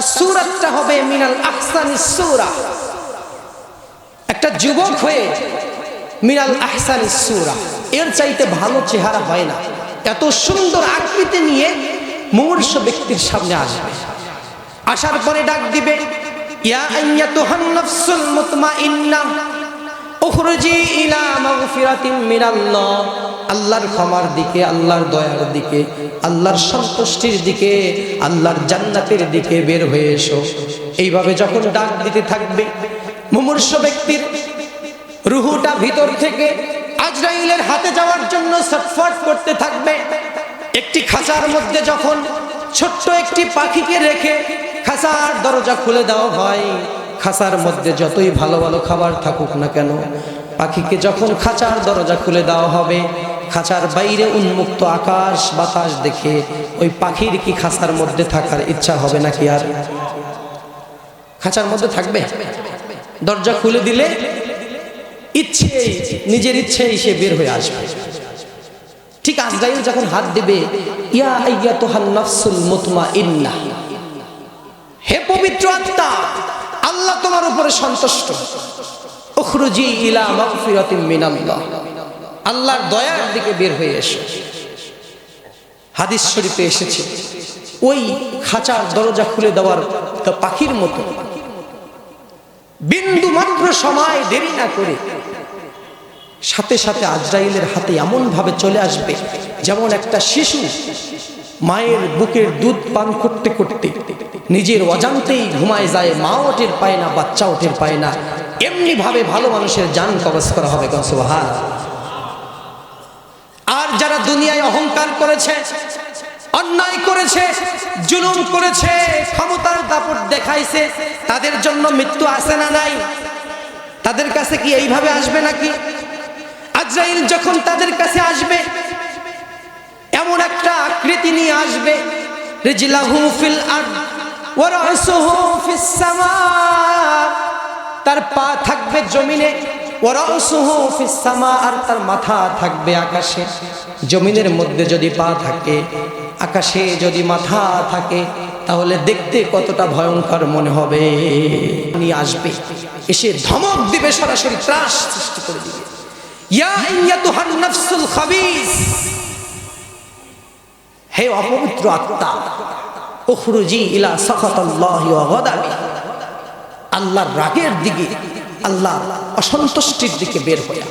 তার সুরাতটা হবে মিনাল আহসানি সুরা। একটা যুবক হয়ে মিনাল আহসানি সুরা। এর চাইতে ভালো চেহারা হয় না। এত সুন্দর আকৃতি নিয়ে মুমূর্ষ ব্যক্তির সামনে আসবে। আসার পরে ডাক দিবে, ইয়া ইলা মাগফিরাতিন মিনাল্লাহ। আল্লাহর ক্ষমার দিকে, আল্লাহর দয়ার দিকে, আল্লাহর সন্তুষ্টির দিকে, আল্লাহর জান্নাতের দিকে বের হয়ে এসো। এইভাবে যখন ডাক দিতে থাকবে, মুমূর্ষ ব্যক্তির রুহুটা ভিতর থেকে আজরাইলের হাতে যাওয়ার জন্য ছটফট করতে থাকবে। একটি খাঁচার মধ্যে যখন ছোট্ট একটি পাখিকে রেখে খাঁচার দরজা খুলে দেওয়া হয়, খাঁচার মধ্যে যতই ভালো ভালো খাবার থাকুক না কেন, পাখিকে যখন খাঁচার দরজা খুলে দেওয়া হবে খাঁচার বাইরে উন্মুক্ত আকাশ বাতাস দেখে ওই পাখির কি খাঁচার মধ্যে থাকার ইচ্ছা হবে নাকি আর? খাঁচার মধ্যে থাকবে? দরজা খুলে দিলে ইচ্ছে নিজের ইচ্ছেই সে বের হয়ে আসবে। ঠিক আজরাইল যখন হাত দেবে, ইয়া আইয়া হে পবিত্র আত্মা, আল্লাহ তোমার উপরে সন্তুষ্ট। উখরুজি ইলা মাগফিরাতিন মিনাল্লাহ। আল্লাহর দয়ার দিকে বের হয়ে এসো। হাদিস শরীফে এসেছে, ওই খাঁচার দরজা খুলে দেওয়ার পাখির মতো। বিন্দু মাত্র সময় দেরি না করে সাথে সাথে আজরাইলের হাতে এমন ভাবে চলে আসবে, যেমন একটা শিশু মায়ের বুকের দুধ পান করতে করতে নিজের অজান্তেই ঘুমায় যায় মা ওটের পায় না বাচ্চা ওটের পায় না। এমনি ভাবে ভালো মানুষের যান কবজ করা হবে গসবাহার আর যারা দুনিয়ায় অহংকার করেছে, অন্যায় করেছে, জুলুম করেছে, ক্ষমতার দাপট দেখাইছে, তাদের জন্য মৃত্যু আসে না নাই? তাদের কাছে কি এইভাবে আসবে নাকি? আজরাইল যখন তাদের কাছে আসবে, এমন একটা আকৃতি নিয়ে আসবে ফিল তার পা থাকবে জমিনে। আর তার মাথা থাকবে আকাশে। জমিনের মধ্যে যদি পা থাকে, আকাশে যদি মাথা থাকে, তাহলে দেখতে কতটা ভয়ঙ্কর মনে হবে। উনি আসবে, এসে ধমক দিবে, সরাসরি ত্রাস সৃষ্টি করে দিবে। হে আল্লাহর রাগের দিকে আল্লাহ অসন্তুষ্টির দিকে বের হয়ে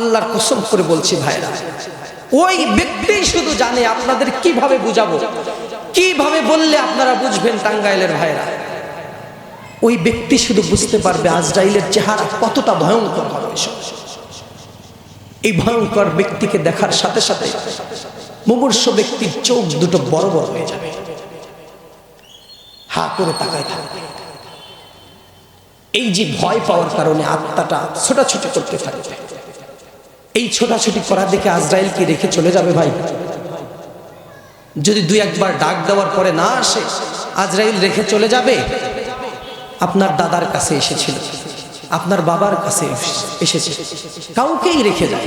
আল্লাহর কসম করে বলছি ভাইরা, ওই ব্যক্তি শুধু জানে আপনাদের কীভাবে বুঝাবো, কীভাবে বললে আপনারা বুঝবেন টাঙ্গাইলের ভাইরা। ওই ব্যক্তি শুধু বুঝতে পারবে আজরাইলের চেহারা কতটা ভয়ঙ্কর এই ভয়ঙ্কর ব্যক্তিকে দেখার সাথে সাথে মুমূর্ষ ব্যক্তির চোখ দুটো বড় বড় হয়ে যাবে। হা করে তাকায় থাকবে এই যে ভয় পাওয়ার কারণে আত্মাটা ছোটাছুটি করতে থাকবে এই ছোটাছুটি করা দেখে আজরাইলকে রেখে চলে যাবে ভাই? যদি দুই একবার ডাক দেওয়ার পরে না আসে, আজরাইল রেখে চলে যাবে? আপনার দাদার কাছে এসেছিল। আপনার বাবার কাছে এসেছে। কাউকেই রেখে যায়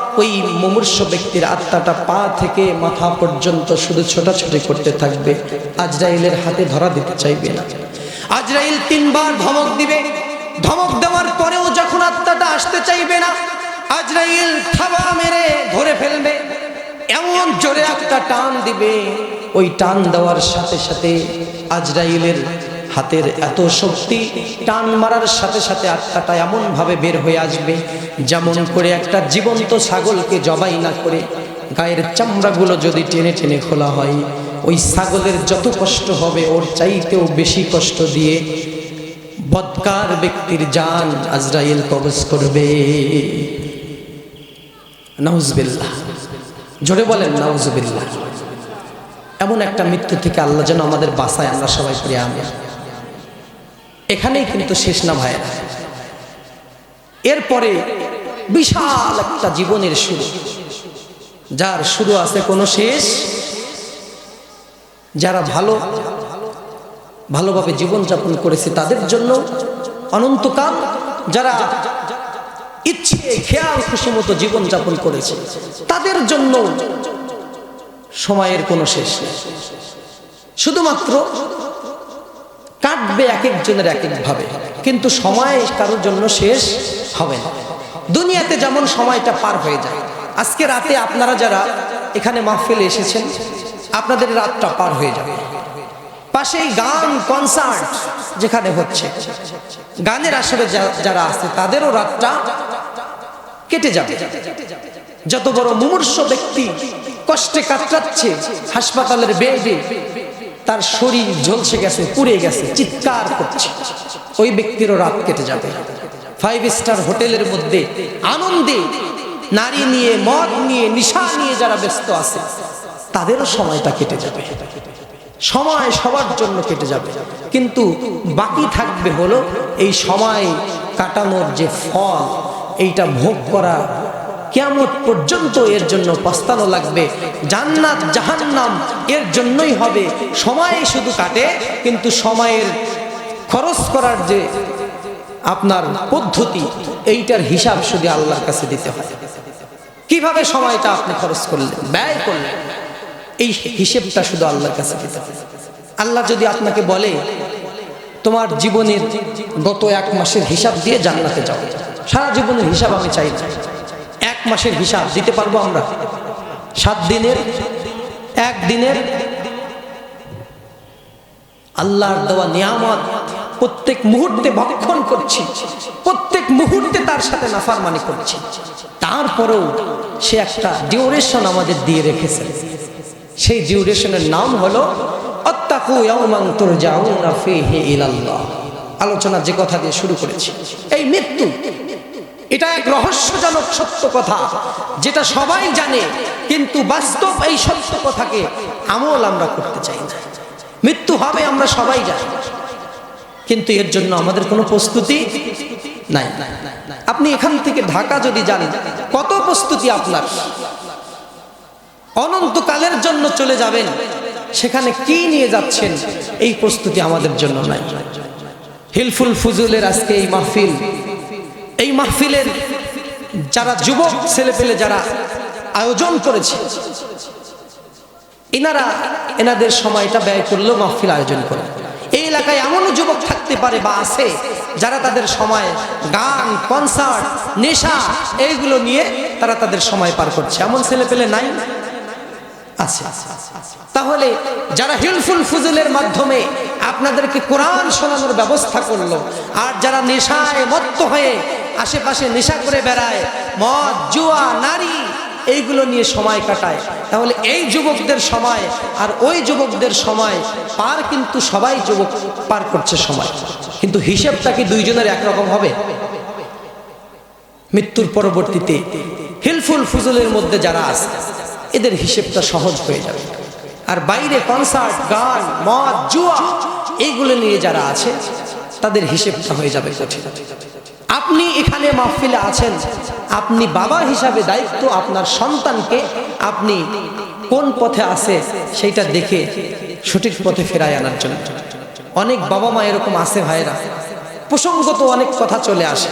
ওই মুমূর্ষ ব্যক্তির আত্মাটা পা থেকে মাথা পর্যন্ত শুধু ছোটাছুটি করতে থাকবে। আজরাইলের হাতে ধরা দিতে চাইবে না। আজরাইল তিনবার ধমক দিবে। ধমক দেওয়ার পরেও যখন আত্মাটা আসতে চাইবে না, আজরাইল থাবা মেরে ধরে ফেলবে। এমন জোরে একটা টান দিবে। ওই টান দেওয়ার সাথে সাথে আজরাইলের হাতের এত শক্তি টান মারার সাথে সাথে আত্মাটা এমন ভাবে বের হয়ে আসবে, যেমন করে একটা জীবন্ত ছাগলকে জবাই না করে গায়ের চামড়াগুলো যদি টেনে টেনে খোলা হয়, ওই ছাগলের যত কষ্ট হবে ওর চাইতেও বেশি কষ্ট দিয়ে বৎকার ব্যক্তির যান আজরাইল কবজ করবে। নাউজবিল্লাহ। জোরে বলেন, নাউজবিল্লাহ। এমন একটা মৃত্যু থেকে আল্লাহ যেন আমাদের বাসায় আমরা সবাই পড়ে আমি। এখানেই কিন্তু শেষ না ভাইয়েরা এরপরে বিশাল একটা জীবনের শুরু। যার শুরু আছে কোনো শেষ? যারা ভালো, ভালোভাবে জীবনযাপন করেছে তাদের জন্য অনন্তকাল যারা ইচ্ছে, খেয়াল, খুশি মতো জীবনযাপন করেছে, তাদের জন্য সময়ের কোনো শেষ শুধুমাত্র কাটবে এক একজনের এক একভাবে কিন্তু সময় কারোর জন্য শেষ হবে না। দুনিয়াতে যেমন সময়টা পার হয়ে যায়। আজকে রাতে আপনারা যারা এখানে মাহফিলে এসেছেন, আপনাদের রাতটা পার হয়ে যাবে। পাশেই গান কনসার্ট যেখানে হচ্ছে। গানের আসরে যারা আছে, তাদেরও রাতটা কেটে যাবে। যত বড় মুমূর্ষ ব্যক্তি কষ্টে কাটাচ্ছে হাসপাতালের বেডে তার শরীর ঝলসে গেছে, পুড়ে গেছে, চিৎকার করছে। ওই ব্যক্তিরও রাত কেটে যাবে। ফাইভ স্টার হোটেলের মধ্যে আনন্দে নারী নিয়ে, মদ নিয়ে, নিশা নিয়ে যারা ব্যস্ত আছে, তাদেরও সময়টা কেটে যাবে। সময় সবার জন্য কেটে যাবে। কিন্তু বাকি থাকবে হলো এই সময় কাটানোর যে ফল, এইটা ভোগ করা কেমন পর্যন্ত এর জন্য পস্তানো লাগবে। জান্নাত জাহান্নাম এর জন্যই হবে। সময় শুধু কাটে, কিন্তু সময়ের খরচ করার যে আপনার পদ্ধতি, এইটার হিসাব শুধু আল্লাহর কাছে দিতে হয় কীভাবে সময়টা আপনি খরচ করলেন? ব্যয় করলেন? এই হিসেবটা শুধু আল্লাহর কাছে দিতে হবে। আল্লাহ যদি আপনাকে বলে, তোমার জীবনের গত এক মাসের হিসাব দিয়ে জান্নাতে যাও। সারা জীবনের হিসাব আমি চাই না। মাসের হিসাব দিতে পারব আমরা? সাত দিনের, এক দিনের? আল্লাহর দেওয়া নিয়ামত প্রত্যেক মুহূর্তে ভক্ষণ করছি, প্রত্যেক মুহূর্তে তার সাথে নাফারমানি করছি। তারপরেও সে একটা ডিউরেশন আমাদের দিয়ে রেখেছে। সেই ডিউরেশনের নাম হলো আলোচনা যে কথা দিয়ে শুরু করেছি। এই মৃত্যু এটা এক রহস্যজনক সত্য কথা, যেটা সবাই জানে, কিন্তু বাস্তব এই সত্য কথাকে আমল আমরা করতে চাই না। মৃত্যু হবে আমরা সবাই জানি, কিন্তু এর জন্য আমাদের কোনো প্রস্তুতি নাই। আপনি এখান থেকে ঢাকা যদি যান, কত প্রস্তুতি আপনার? অনন্তকালের জন্য চলে যাবেন, সেখানে কি নিয়ে যাচ্ছেন, এই প্রস্তুতি আমাদের জন্য নাই। হিলফুল ফুজুলের আজকে এই মাহফিল এই মাহফিলের যারা যুবক, ছেলে পেলে যারা আয়োজন করেছে, এনারা এনাদের সময়টা ব্যয় করলেও মাহফিল আয়োজন করে। এই এলাকায় এমনও যুবক থাকতে পারে বা আছে যারা তাদের সময় গান কনসার্ট নেশা এইগুলো নিয়ে তারা তাদের সময় পার করছে। এমন ছেলে পেলে নাই? আছে। তাহলে যারা হিলফুল ফুজুলের মাধ্যমে আপনাদেরকে কোরআন শোনানোর ব্যবস্থা করল, আর যারা নেশায় মত্ত হয়ে আশেপাশে নেশা করে বেড়ায়, মদ, জুয়া, নারী, এইগুলো নিয়ে সময় কাটায়। তাহলে এই যুবকদের সময় আর ওই যুবকদের সময় পার কিন্তু সবাই যুবক পার করছে সময়। কিন্তু হিসেবটা কি দুইজনের একরকম হবে? মৃত্যুর পরবর্তীতে হিলফুল ফুজুলের মধ্যে যারা আছে, এদের হিসেবটা সহজ হয়ে যাবে। আর বাইরে কনসার্ট, গান, মদ, জুয়া, এইগুলো নিয়ে যারা আছে, তাদের হিসেবটা হয়ে যাবে কঠিন। আপনি এখানে মাহফিলে আছেন। আপনি বাবা হিসাবে দায়িত্ব আপনার সন্তানকে আপনি কোন পথে আছে সেইটা দেখে সঠিক পথে ফেরায় আনার জন্য। অনেক বাবা মা এরকম আছে ভাইরা প্রসঙ্গত অনেক কথা চলে আসে।